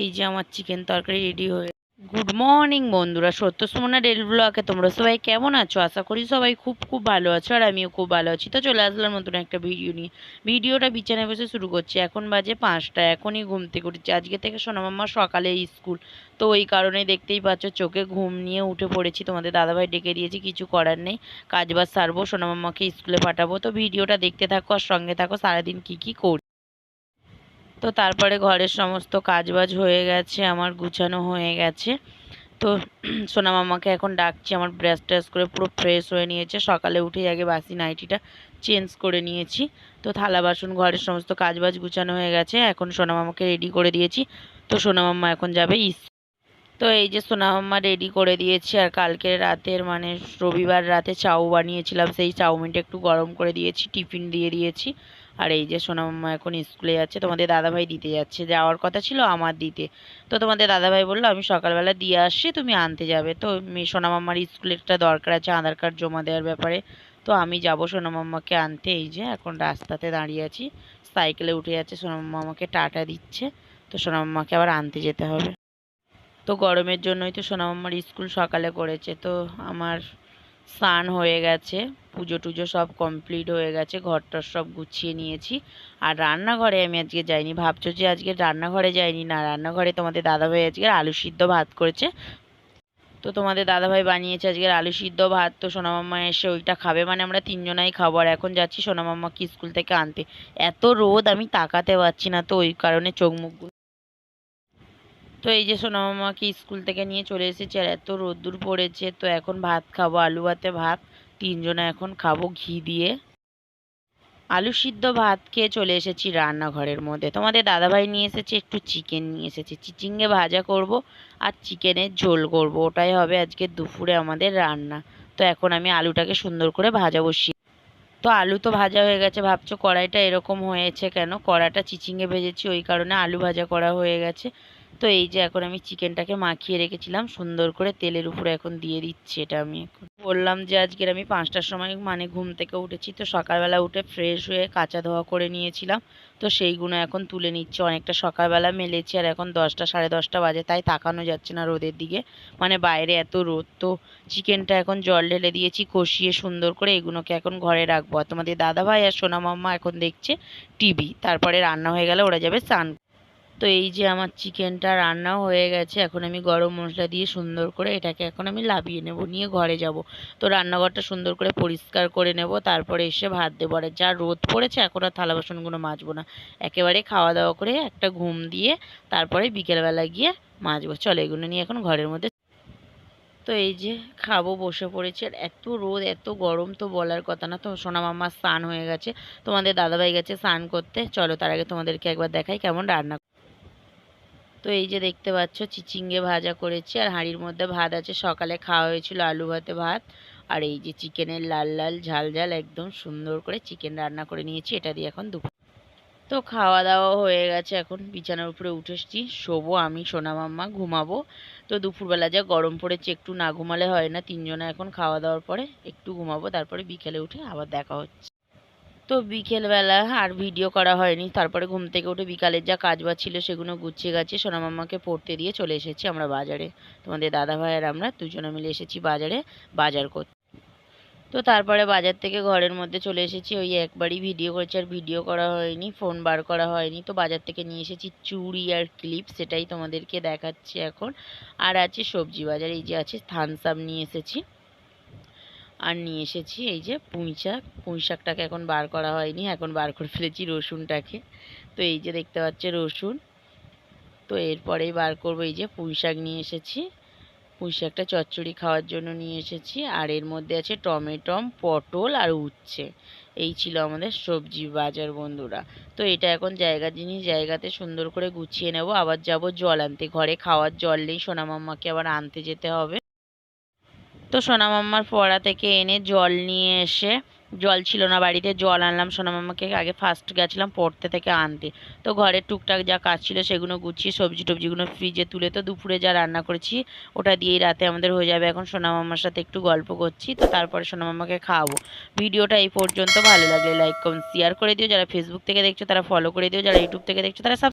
এই যে আমার চিকেন তরকারি রেডি হয়ে গুড মর্নিং বন্ধুরা। সত্য সুমনা ডেলি ব্লকে তোমরা সবাই কেমন আছো? আশা করি সবাই খুব খুব ভালো আছো আর আমিও খুব ভালো আছি। তো চলে আসলাম নতুন একটা ভিডিও নিয়ে। ভিডিওটা বিছানায় বসে শুরু করছি। এখন বাজে পাঁচটা। এখনই ঘুম থেকে উঠেছি। আজকে থেকে সোনামাম্মা সকালে স্কুল। তো ওই কারণে দেখতেই পাচ্ছ চোখে ঘুম নিয়ে উঠে পড়েছি। তোমাদের দাদাভাই ডেকে দিয়েছি, কিছু করার নেই। কাজ বাজ সারবো সোনামাম্মাকে স্কুলে পাঠাবো। তো ভিডিওটা দেখতে থাকো আর সঙ্গে থাকো। সারাদিন কি কি করি তো তারপরে ঘরের সমস্ত কাজবাজ হয়ে গেছে, আমার গুছানো হয়ে গেছে। তো সোনা মামাকে এখন ডাকছি, আমার ব্রাশ ট্রাশ করে পুরো ফ্রেশ হয়ে নিয়েছে। সকালে উঠেই আগে বাসি নাইটিটা চেঞ্জ করে নিয়েছি। তো থালা বাসন, ঘরের সমস্ত কাজবাজ গুছানো হয়ে গেছে, এখন সোনা মামাকে রেডি করে দিয়েছি। তো সোনা মাম্মা এখন যাবে ইস তো এই যে সোনা মাম্মা রেডি করে দিয়েছি, আর কালকে রাতের মানে রবিবার রাতে চাউ বানিয়েছিলাম, সেই চাউমিনটা একটু গরম করে দিয়েছি, টিফিন দিয়ে দিয়েছি। আর এই যে সোনা মাম্মা এখন স্কুলে যাচ্ছে, তোমাদের দাদাভাই দিতে যাচ্ছে। যাওয়ার কথা ছিল আমার দিতে। তো তোমাদের দাদাভাই বলল, আমি সকালবেলা দিয়ে আসছি, তুমি আনতে যাবে। তো মেয়ে সোনা মাম্মার স্কুলের একটা দরকার আছে, আধার কার্ড জমা দেওয়ার ব্যাপারে। তো আমি যাব সোনা মাম্মাকে আনতে, এই যে এখন রাস্তাতে দাঁড়িয়ে আছি। সাইকেলে উঠে যাচ্ছে, সোনা মাম্মা আমাকে টাটা দিচ্ছে। তো সোনা মাম্মাকে আবার আনতে যেতে হবে। তো গরমের জন্যই তো সোনা মাম্মার স্কুল সকালে করেছে। তো আমার স্নান হয়ে গেছে। পুজো টুজো সব কমপ্লিট হয়ে গেছে, ঘরটর সব গুছিয়ে নিয়েছি। আর রান্নাঘরে আমি আজকে যাইনি, ভাবছ যে আজকে রান্নাঘরে যাইনি? না, রান্নাঘরে তোমাদের দাদাভাই আজকে আলু সিদ্ধ ভাত করেছে। তো তোমাদের দাদাভাই বানিয়েছে আজকে আলু সিদ্ধ ভাত, তো সোনামাম্মা এসে ওইটা খাবে। মানে আমরা তিনজনাই খাব। আর এখন যাচ্ছি সোনামাম্মাকে স্কুল থেকে আনতে। এত রোদ, আমি তাকাতে পারছি না তো, ওই কারণে চোখ মুখগুলো তো এই যে সোনামামাকে স্কুল থেকে নিয়ে চলে এসেছি, আর এত রোদ্দুর পড়েছে, তো এখন ভাত খাব, আলু ভাতে ভাত। তিনজনে এখন খাব ঘি দিয়ে। আলু সিদ্ধ ভাত খেয়ে চলে এসেছি রান্নাঘরের মধ্যে। তোমাদের দাদাভাই নিয়ে এসেছে, একটু চিকেন নিয়ে এসেছে। চিচিঙ্গে ভাজা করব আর চিকেনের ঝোল করব। ওটাই হবে আজকে দুপুরে আমাদের রান্না। তো এখন আমি আলুটাকে সুন্দর করে ভাজা বসিয়ে তো আলু তো ভাজা হয়ে গেছে, ভাবছ কড়াইটা এরকম হয়েছে কেন? কড়াটা চিচিঙ্গে ভেজেছি, ওই কারণে আলু ভাজা করা হয়ে গেছে। তো এই যে এখন আমি চিকেনটাকে মাখিয়ে রেখেছিলাম, সুন্দর করে তেলের উপরে এখন দিয়ে দিচ্ছি এটা আমি এখন। বললাম যে আজকের আমি পাঁচটার সময় মানে ঘুম থেকে উঠেছি। তো সকালবেলা উঠে ফ্রেশ হয়ে কাঁচা ধোয়া করে নিয়েছিলাম। তো সেইগুলো এখন তুলে নিচ্ছে। অনেকটা সকালবেলা মেলেছি আর এখন দশটা, সাড়ে দশটা বাজে। তাই তাকানো যাচ্ছে না রোদের দিকে। মানে বাইরে এত রোদ। তো চিকেনটা এখন জল ঢেলে দিয়েছি, কষিয়ে সুন্দর করে এগুলোকে এখন ঘরে রাখব। আর তোমাদের দাদাভাই আর সোনা মাম্মা এখন দেখছে টিভি তারপরে রান্না হয়ে গেলে ওরা যাবে স্নান তো এই যে আমার চিকেনটা রান্নাও হয়ে গেছে, এখন আমি গরম মশলা দিয়ে সুন্দর করে এটাকে এখন আমি লাভিয়ে নেব, নিয়ে ঘরে যাব। তো রান্নাঘরটা সুন্দর করে পরিষ্কার করে নেব, তারপরে এসে ভাত দেবো। আর যা রোদ পড়েছে, এখন আর থালা বাসনগুলো মাজবো না। একেবারে খাওয়া দাওয়া করে একটা ঘুম দিয়ে তারপরে বিকেলবেলা গিয়ে মাজবো। চলো এগুলো নিয়ে এখন ঘরের মধ্যে তো এই যে খাব, বসে পড়েছে। আর এত রোদ, এত গরম তো বলার কথা না। তো সোনা মাম্মা স্নান হয়ে গেছে। তোমাদের দাদাভাই গেছে স্নান করতে। চলো তার আগে তোমাদেরকে একবার দেখাই কেমন রান্না তো এই যে দেখতে পাচ্ছ, চিচিঙ্গে ভাজা করেছি আর হাঁড়ির মধ্যে ভাত আছে। সকালে খাওয়া হয়েছিল আলু ভাতে ভাত আর এই যে চিকেনের লাল লাল, ঝাল ঝাল, একদম সুন্দর করে চিকেন রান্না করে নিয়েছি। এটা দিয়ে এখন দুপুর তো খাওয়া দাওয়া হয়ে গেছে এখন। বিছানার উপরে উঠে উঠেছি শোবো আমি, সোনা মাম্মা, ঘুমাবো। তো দুপুরবেলা যা গরম পড়েছে, একটু না ঘুমালে হয় না। তিনজনে এখন খাওয়া দাওয়ার পরে একটু ঘুমাবো, তারপরে বিকেলে উঠে আবার দেখা হচ্ছে। তো বিকেলবেলা আর ভিডিও করা হয়নি। তারপরে ঘুম থেকে উঠে বিকালের যা কাজ বাজ ছিল সেগুলো গুছিয়ে গাছিয়ে সোনামাম্মাকে পড়তে দিয়ে চলে এসেছি আমরা বাজারে। তোমাদের দাদা ভাই আর আমরা দুজনে মিলে এসেছি বাজারে বাজার করতে তো তারপরে বাজার থেকে ঘরের মধ্যে চলে এসেছি। ওই একবারই ভিডিও করেছি আর ভিডিও করা হয়নি ফোন বার করা হয়নি। তো বাজার থেকে নিয়ে এসেছি চুড়ি আর ক্লিপ সেটাই তোমাদেরকে দেখাচ্ছি এখন। আর আছে সবজি বাজার, এই যে আছে থানস আপ নিয়ে এসেছি। আর নিয়ে এসেছি এই যে পুঁই শাক। পুঁই শাকটাকে এখন বার করা হয়নি, এখন বার করে ফেলেছি রসুনটাকে। তো এই যে দেখতে পাচ্ছে রসুন। তো এরপরেই বার করব এই যে পুঁই শাক নিয়ে এসেছি। পুঁই শাকটা চচ্চড়ি খাওয়ার জন্য নিয়ে এসেছি। আর এর মধ্যে আছে টমেটম, পটল আর উচ্ছে। এই ছিল আমাদের সবজি বাজার, বন্ধুরা। তো এটা এখন জায়গা জিনিস, জায়গাতে সুন্দর করে গুছিয়ে নেব। আবার যাব জল আনতে। ঘরে খাওয়ার জল নেই সোনামাম্মাকে আবার আনতে যেতে হবে। তো সোনামাম্মার ফোয়ারা থেকে এনে জল নিয়ে এসে, জল ছিল না বাড়িতে, জল আনলাম। সোনামাম্মাকে আগে ফার্স্ট গেছিলাম পড়তে থেকে আনতে। তো ঘরের টুকটাক যা কাজ ছিল সেগুলো গুছিয়ে, সবজি টবজিগুলো ফ্রিজে তুলে তো দুপুরে যা রান্না করেছি, ওটা দিয়েই রাতে আমাদের হয়ে যাবে। এখন সোনামাম্মার সাথে একটু গল্প করছি, তো তারপরে সোনামাম্মাকে খাওয়াবো। ভিডিওটা এই পর্যন্ত, ভালো লাগলে লাইক কমেন্ট শেয়ার করে দিও। যারা ফেসবুক থেকে দেখছ, তারা ফলো করে দিও। যারা ইউটিউব থেকে দেখছ, তারা